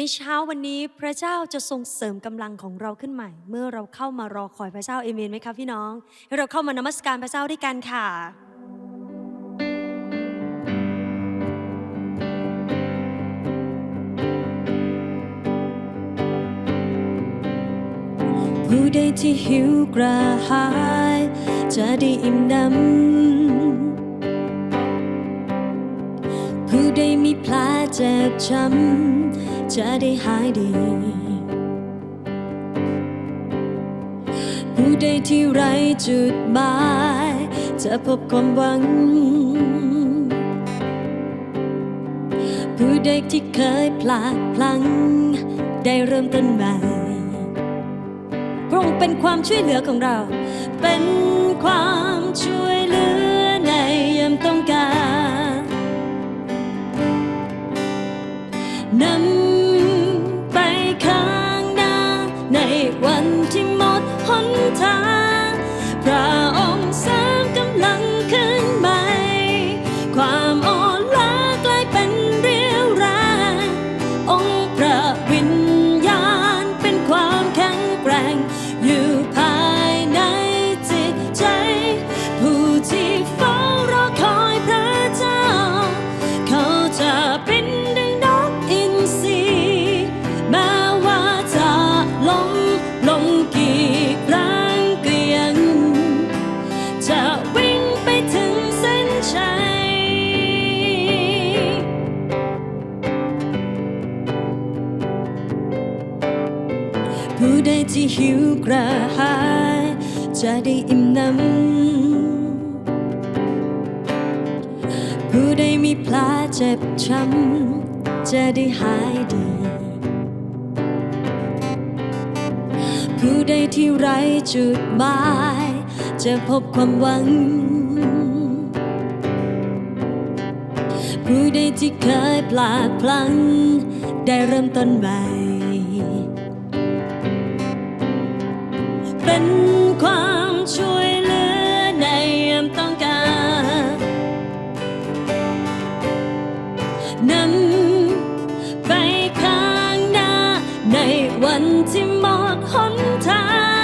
ในเช้าวันนี้พระเจ้าจะทรงเสริมกำลังของเราขึ้นใหม่ เมื่อเราเข้ามารอคอยพระเจ้าเอเมนไหมครับพี่น้องให้เราเข้ามานมัสการพระเจ้าด้วยกันค่ะผู้ใดที่หิวกระหาย จะได้อิ่มน้ำ ผู้มีแผลเจ็บช้ำจะได้หายดี ผู้ใดที่ไรจุดหมาย จะพบความหวัง ผู้ใดที่เคยพลาดพลั้งได้เริ่มต้นใหม่พระองค์เป็นความช่วยเหลือของเรา เป็นความช่วยเหลือ น หิวกระหาย จะได้อิ่มน้ำผู้ใดมีแผลเจ็บช้ำจะได้หายดี ผู้ใดที่ไร้จุดหมาย จะพบความหวัง ผู้ใดที่เคยพลาดพลั้งได้เริ่มต้นใหม่ เป็นความช่วยเหลือในยามต้องการนำไปข้างหน้าในวันที่หมดหนทาง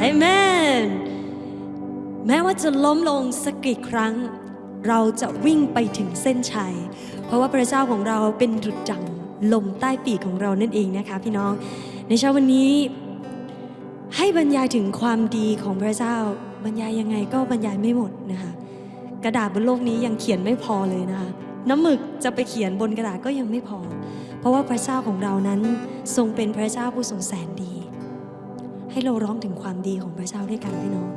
เอเมน แม้ว่าจะล้มลงสักกี่ครั้ง เราจะวิ่งไปถึงเส้นชัย เพราะว่าพระเจ้าของเราเป็นดุจดังลมใต้ปีกของเรานั่นเองนะคะพี่น้อง ในเช้าวันนี้ ให้บรรยายถึงความดีของพระเจ้า บรรยายยังไงก็บรรยายไม่หมดนะคะกระดาษบนโลกนี้ยังเขียนไม่พอเลยนะคะน้ำหมึกจะไปเขียนบนกระดาษก็ยังไม่พอ เพราะว่าพระเจ้าของเรานั้นทรงเป็นพระเจ้าผู้ทรงแสนดี ให้เราร้องถึงความดีของพระเจ้าด้วยกันพี่น้อง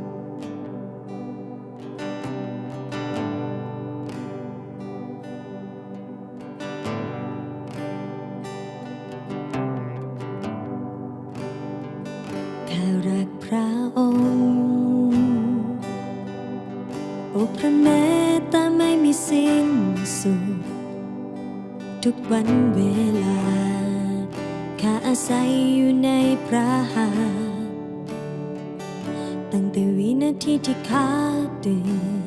ข้ารักพระองค์โอ้พระเมตตาไม่มีสิ้นสุดทุกวันเว ทีที่ข้าตื่น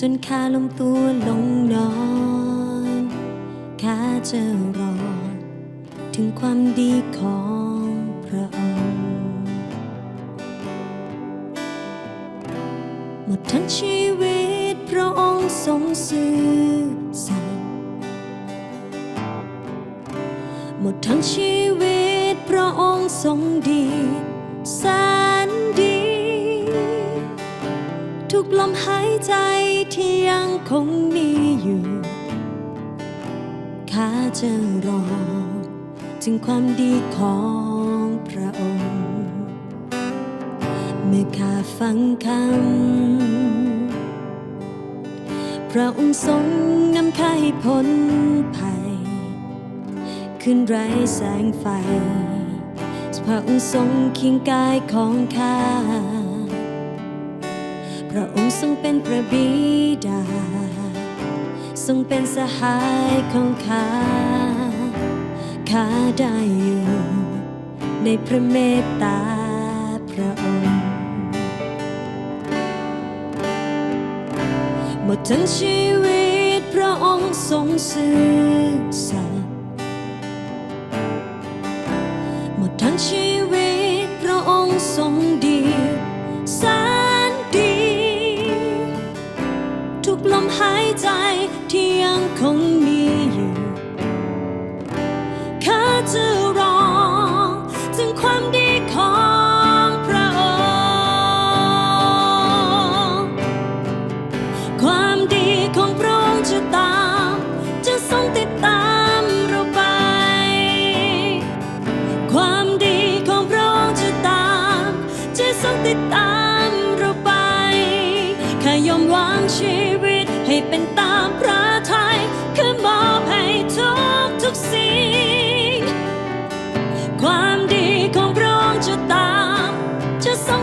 จนขาลมตัวลงนอนข้าจะรอถึงความดีของพระองค์หมดทั้งชีวิตพระองค์ทรงซื่อสัตย์หมดทั้งชีวิตพระองค์ทรงดีแสนดี กลมหายใจที่ยังคงมีอยู่ข้าจะรอ ถึงความดีของพระองค์ เมื่อข้าฟังคำ พระองค์ทรงนำข้าให้พ้นภัย ขึ้นไรแสงไฟ พระองค์ทรงเคียงกายของข้า พระองค์ทรงเป็นพระบิดา ทรงเป็นสหายของข้า ข้าได้อยู่ในพระเมตตาพระองค์ หมดทั้งชีวิตพระองค์ทรงซื่อสัตย์หมดทั้งชีวิตพระองค์ทรงดี ยั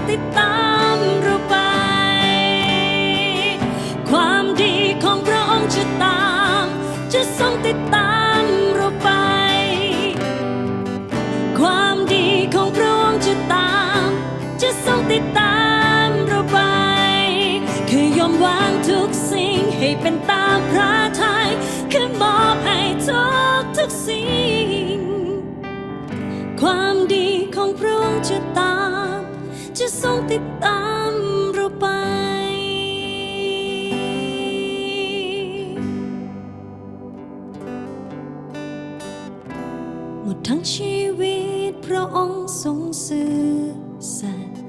ติดตามเราไป ความดีของพระองค์จะตาม จะทรงติดตามเราไป ความดีของพระองค์จะตาม จะทรงติดตามเราไป คือยอมวางทุกสิ่งให้เป็นตามพระทัยคือมอบให้ทุกทุกสิ่ง ความดีของพระองค์จะตาม ติดตามเราไป หมดทั้งชีวิตพระองค์ทรงซื่อสัตย์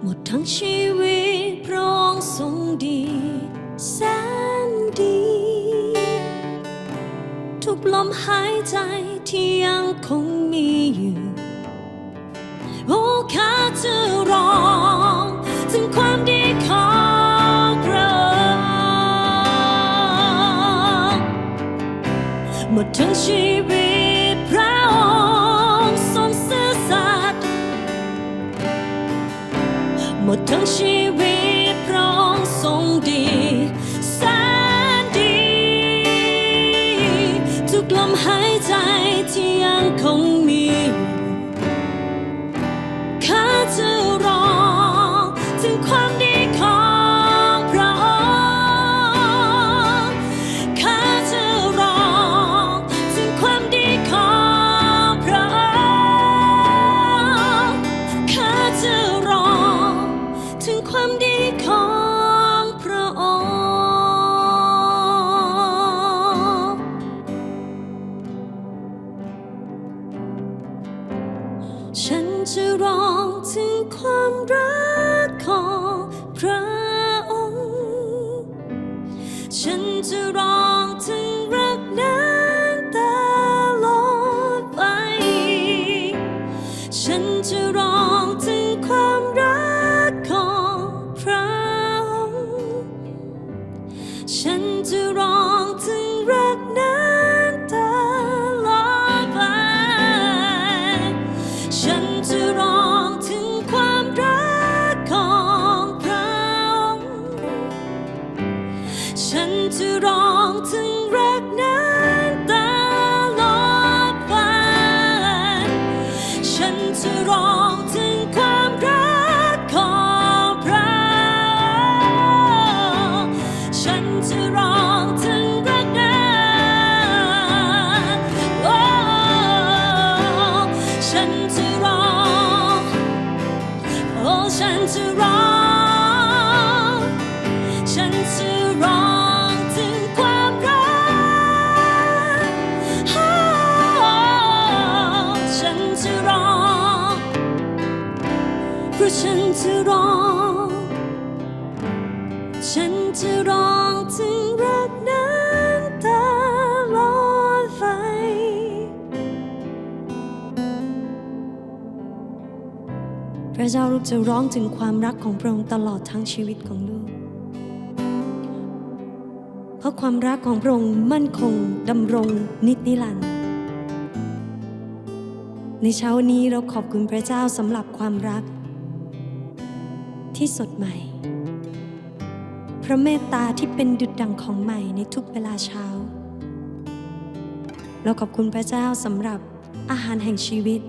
หมดทั้งชีวิตพระองค์ทรงดีแสนดี ทุกลมหายใจที่ยังคงมีอยู่ ข้าจะร้องถึงความดีของพระองค์หมดทั้งชีวิต ค เพราฉันจะร้อง ฉันจะร้องถึงรักนั้นตลอดไปพระเจ้าลูกจะร้องถึงความรักของพระองค์ตลอดทั้งชีวิตของลูก เพราะความรักของพระองค์มั่นคงดำรงนิจนิรันดร์ในเช้านี้เราขอบคุณพระเจ้าสำหรับความรัก ที่สดใหม่ พระเมตตาที่เป็นดุจดังของใหม่ในทุกเวลาเช้า เราขอบคุณพระเจ้าสำหรับอาหารแห่งชีวิต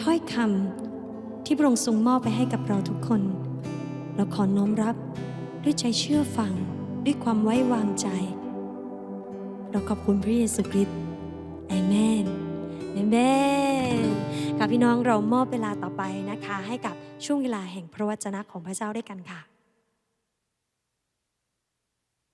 ถ้อยคำที่พระองค์ทรงมอบไปให้กับเราทุกคน เราขอน้อมรับด้วยใจเชื่อฟังด้วยความไว้วางใจ เราขอบคุณพระเยซูคริสต์เอเมนเอเมนค่ะพี่น้องเรามอบเวลาต่อไปนะคะให้กับ ช่วงเวลาแห่งพระวจนะของพระเจ้าด้วยกันค่ะ